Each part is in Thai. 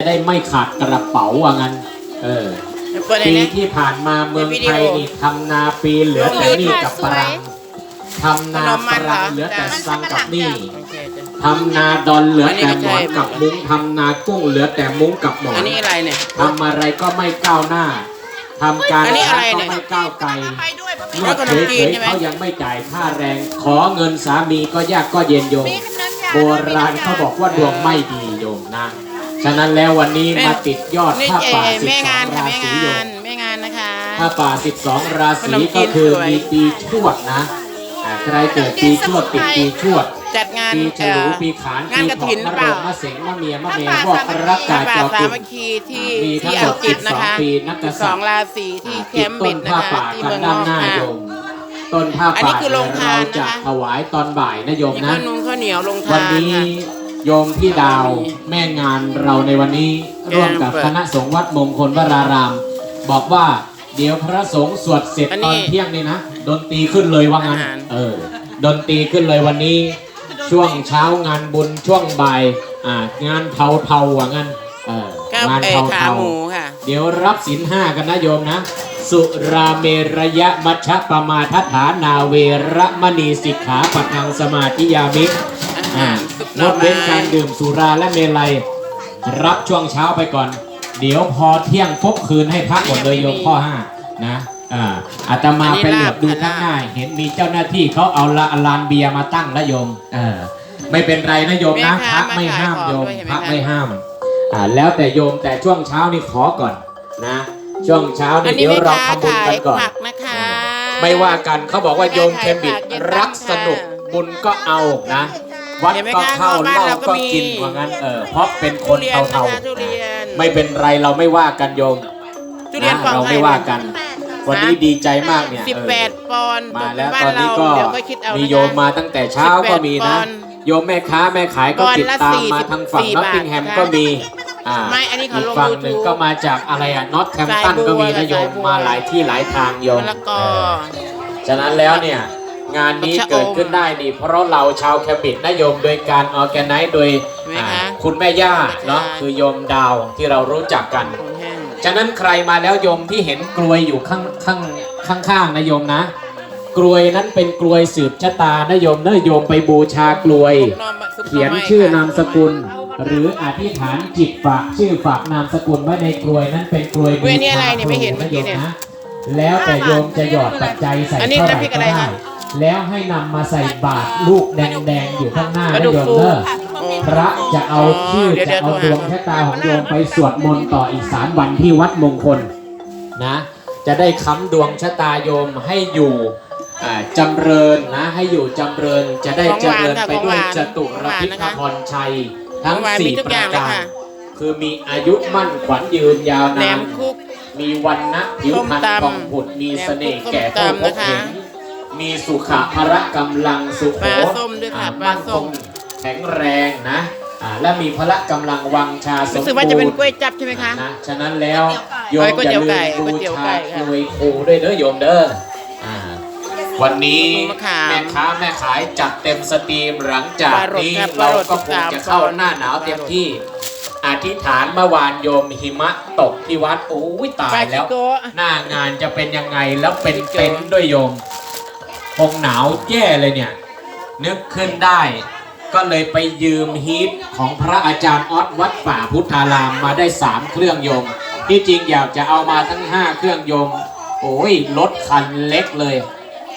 จะได้ไม่ขาดกระเป๋าว่างั้น เออเปิดไหนปีนะที่ผ่านมาเมืองไทยนี่ทำนาปีเหลือแต่หนี่กับปรังทำนาปรังเหลือแต่ซังกับหนี่โอเคจ้ะทำนาดอนเหลือแต่หมอนอันนี้ไม่ใช่กับมุ้งทำนากุ้งเหลือแต่มุ้งกับหมออันนนี้อะไรเนี่ยทำอะไรก็ไม่ก้าวหน้าทำการอันนี้ค้าอะไรก็เนี่ยไม่ก้าวไกลไปด้วยเพราะเมื่อขนเฉมยจีนใช่ไหมๆเขายังไม่จ่ายค่าแรง ขอเงินสามีก็ยากก็เย็นโยมมีขนมยาโบราณเขาบอกว่าดวงไม่ดีโยมนะ ฉะนั้นแล้ววันนี้มาติดยอดนี่ผ้าเอป่าสิบแม่สองานค่ะราแม่ศีโยงามนแม่งานนะคะผ้าป่าสิบสองราศีขนมจีก็นคือสวยมีปีชวดนะอ่าใครเกิดปีชวดติดปีชวดจัดงานปีฉเอ่ลูอปีขานงานปีกระขอถิงนมะเปโรล่างมะเสงมะเมียมะเมียพวกรักพระกายป่าจอสากินมัคคีที่มีทั้งที่หมอัดงกฤษนะคะ12ปีนักกษัตริย์สองราศีที่แคมบริดจ์ต้นนะผ้าคะป่าที่กันเมืองนด้าอนกหน้าค่ะโยมต้นผ้าอันป่านี้คือโรงทานเราจะนะคะถวายตอนบ่ายนะโยมมีนะข้าวนุ่งข้าวเหนี ยวลงวัทานนนี้ค่ะโยมพี่ดาวแม่งานเราในวันนี้แกงร่วมกับเปิดคณะสงฆ์วัดมงคลวราราม บอกว่าเดี๋ยวพระสงฆ์สวดเสร็จอันตนี้อนเที่ยงนี่นะดนตรีขึ้นเลยว่างั้นอาหารเออดนตรีขึ้นเลยวันนี้ ช่วงเช้างานบุญช่วงบ่ายอ่างานเทาเทาๆว่างั้นเออก้าวงานเอเทาขาเทาหมูค่ะเดี๋ยวรับสินห้ากันนะโยมนะสุราเมรยะมัชฌะปมาทัฏฐานาเวระมณีสิกขาปัทังสมาธิยามิอ่า งดเว้นการดื่มสุราและเมลัย รับช่วงเช้าไปก่อน เดี๋ยวพอเที่ยงปุ๊บคืนให้พักหมดเลยโยมข้อห้านะอ่าอาตมาไปเหลือบดูข้างหน้าเห็นมีเจ้าหน้าที่เขาเอาละลานเบียร์มาตั้งแล้วโยมเออไม่เป็นไรนะโยมนะแม่ค้าพักไม่ห้ามมาขายของโยมด้วยเห็นไหมพักคะไม่ห้ามอ่าแล้วแต่โยมแต่ช่วงเช้านี่ขอก่อนนะ ช่วงเช้าอันี่นนี้เดี๋ยวแม่เราค้าทำบุญขากัยนก่อนผักนะคะไม่ว่ากันเขาบอกว่าโยมเคมบิดเย็นรักค่ะสนุกบุญก็เอานะ วัดเห็นไหมก็คะเข้าบ้านเหล้าเราก็ก็มี กินว่างั้นเออเพราะเป็นคทุนเรียนเทานะคะทุเรียน ๆไม่เป็นไรเราไม่ว่ากันโยมทุเรียนนะปองเราไทไม่ยว่ากัน วันนี้ดีใจมากเนี่ยสิบเออแปดปอนด์มาแล้วบ้าตอนนี้ก็เดี๋ยวก็คิดเอามีนะคะโยมมาตั้งแต่เช้าก็มีนะ18ปอนด์โยมแม่ค้าแม่ขายก็ปอนด์ติดละตามสี่มาสิบทางฝั่งสี่นอตติงแฮมบาทก็มีอ่าไม่อันนี้เขาอีกลงฝั่งหนึ่ง YouTube ก็มาจากอะไรอะนอตแคมตันสายบัวก็มีนะโยมสายบัวมาหลายที่หลายทางโยมมะละกอ เออฉะนั้นแล้วเนี่ย งานนี้ชะอมเกิดขึ้นได้นี่เพราะเราชาวแคบิดนโยมโดยการออแกไนซ์โดยเห็นไหมคะอ่าคุณแม่ย่าเนาะใช่คือโยมดาวที่เรารู้จักกันของแห้งฉะนั้นใครมาแล้วโยมที่เห็นกลวยอยู่ข้างข้างข้างข้างๆนะโยมนะ กลวยนั้นเป็นกลวยสืบชะตานะโยมนะโยมไปบูชากลวยซุปหเขียนไม้ชื่อค่ะนามสกุล หรืออธิษฐานจิตฝากชื่อฝากนามสกุลไว้ในกลวยนั้นเป็นกลวยเว้ยนี่อะไรเนี่ยไม่เห็นเมื่อกี้ะโยเนี่ยนะแล้วแต่โยมจะหยอดปัจจัยใส่อันนี้เท่าไหร่น้ำพริกก็อะไรได้คะ แล้วให้นำมาใส่บาตรลูกแดงๆอยู่ข้างหน้าปลานะดุกโยมฟูเนอะอ๋อพระจะเอาชื่อเดี๋ยวจะเอาดเดี๋ยววงชะตาของโยมไปสวดมนต์ต่ออีกสามวันที่วัดมงคลนะ จะได้ค้ำดวงชะตาโยมให้อยู่อ่าจำเริญนะให้อยู่จำเริญจะได้เจริญไปด้วยจตุรพิธพรชัย ทั้งของหวานสี่มีทุกปอระย่างเลยการค่ะคือมีอายุมั่นขวัญยืนยาวแหนนานมคุกมีวันนะผิวพรรณส้มตำผ่องผุดมีเสน่ห์แหนมคุกแก่ผู้พส้มบตำนะคะเห็น มีสุขะพระกำลังสุโขปลาส้มด้วยค่ะอ่ปลาส้มนคงแข็งแรงนะอ่าและมีพละกำลังวังชาสมรู้บูสึรกว่าจะเป็นณ์กล้วยจับใช่ไหมคะ นะฉะนั้นแล้วโยมเอ้ยก๋วยอย่าเตี๋ยวลืไก่มก๋วยบูเตี๋ยวชาไก่กค่ะลวยครูด้วยเด้อโยมเด้ออ่าวันนี้มะขามแม่ค้าแม่ขายจัดเต็มสตรีมหลังจากปลาหมึกนี้ครับเราก็ปคลางหมึกจะเข้าสามหน้าหนาวเต็มที่อธิษฐานเมื่อวานโยมหิมะตกที่วัดโอ้ยตาปลายชิแล้วโกะหน้างานจะเป็นยังไงแล้วเป็นเต็นท์ด้วยโยม คงหนาวแย่เลยเนี่ย นึกขึ้นได้ ก็เลยไปยืมฮีทของพระอาจารย์ออสวัดป่าพุทธารามมาได้สามเครื่องโยมที่จริงอยากจะเอามาทั้งห้าเครื่องโยมโอ้ยรถคันเล็กเลย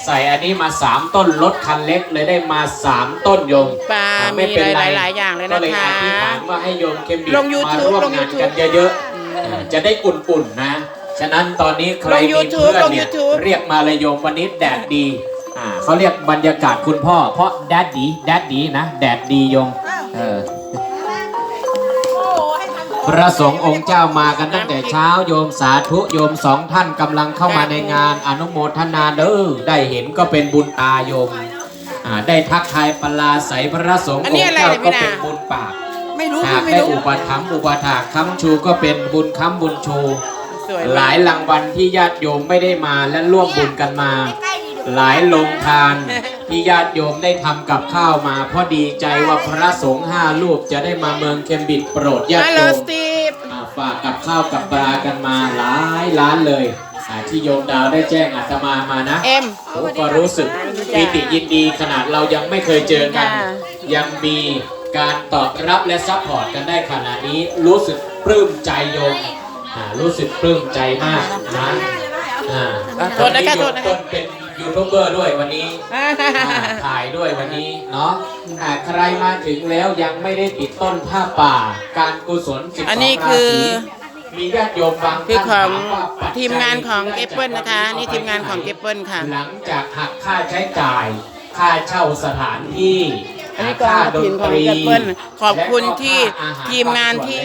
ใส่อันนี้มาสามต้นรถคันเล็กเลยได้มาสามต้นโยมปลาอ่มีเป็นหไรลายหลายๆอย่างเลยก็นะเลยคะอธิษฐานว่าให้โยมเคมบิลงมา YouTube ร่วมลงงาน YouTube กันเยอะๆจะได้อุ่นๆนะ ฉะนั้นตอนนี้ใครลงมี YouTube เพื่อนลงเนี่ย YouTube เรียกมาเลยโยมวันนี้แดดดี อ่าเขาเรียกบรรยากาศคุณพ่อ เพราะแดดดีแดดดีนะแดดดีโยมเออพระสงฆ์องค์เจ้ามากันตั้งแต่เช้าโยมสาธุโยมสองท่านกำลังเข้ามาในงานอนุโมทนาเด้อได้เห็นก็เป็นบุญตาโยมอ่าได้ทักทายปลาใสพระสงฆ์อัอนนี้งอะไรค์เจ้าเนี่ยพี่ก็เป็นนาบุญปากไม่รู้หากไม่ได้รู้อุปถัมภ์อุปถากค้ำชูก็เป็นบุญค้ำบุญชูสวยหลายรางวัลที่ญาติโยมไม่ได้มาและร่วมบุญกันมา หลายโรงทานที่ญาติโยมได้ทำกับข้าวมาเพราะดีใจว่าพระสงฆ์ห้ารูปจะได้มาเมืองเคมบริดจ์โปรดญาฮัติลโหลโยมสตีฟากกับข้าวกับปลากันมาหลายล้านเลยอ่าที่โยมดาวได้แจ้งอาตมามานะเอ็ม ผมก็รู้สึกปีติยินดีขนาดเรายังไม่เคยเจอกัน ค่ะ ยังมีการตอบรับและซัพพอร์ตกันได้ขนาดนี้รู้สึกปลื้มใจโยมอ่ารู้สึกปลื้มใจมากนะ อ่าอ่าโทษนะคะวัโทษนะคะ ต้นเป็น ยูทูบเบอร์ด้วยวันนี้อ่าถ่ายด้วยวันนี้เนาะอ่าใครมาถึงแล้วยังไม่ได้ติดต้นผ้าป่า การกุศล12อันนี้คือ ราศีมีญาติโยมบางคือของท่านถามว่าปัจจัยทีมงานของเกที่เปิลนะคะ นี่ทีมงานของเกเปิลค่ะ หลังจากหักค่าใช้จ่าย ค่าเช่าสถานที่อันนี้กองค่ากฐินของดตรีเกเปิ้ลขอบคุณและก็ที่ค่อาหารทีมงานที่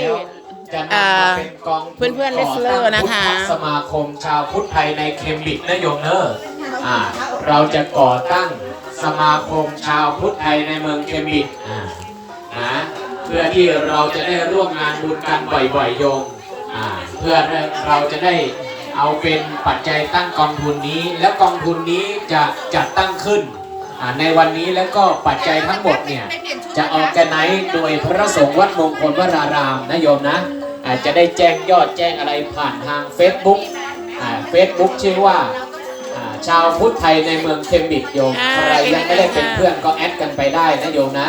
จะนำมาเป็นกองทุเพื่อนๆ wrestler นะคะพุทธสมาคมชาวพุทธไทยในเคมบริดจ์นะโยมเนอร์อ่า เราจะก่อตั้งสมาคมชาวพุทธไทยในเมืองเคมบริดจ์อ่านะเพื่อที่เราจะได้ร่วมงานบุญกันบ่อยๆโยมอ่าเพื่อเราจะได้เอาเป็นปัจจัยตั้งกองทุนนี้ และกองทุนนี้จะจัดตั้งขึ้นอ่าในวันนี้แล้วก็ปัจจัยทั้งหมดเนี่ยจะออกแกไนโดยพระสงฆ์วัดมงคลวรารามนะโยมนะอาจจะได้แจ้งยอดแจ้งอะไรผ่านทาง Facebook อ่า Facebook ชื่อว่าอ่า ชาวพุทธไทยในเมืองเคมบริดจ์โยมอ่าใครยังไม่ได้เป็นเพื่อนก็แอดกันไปได้นะโยมนะ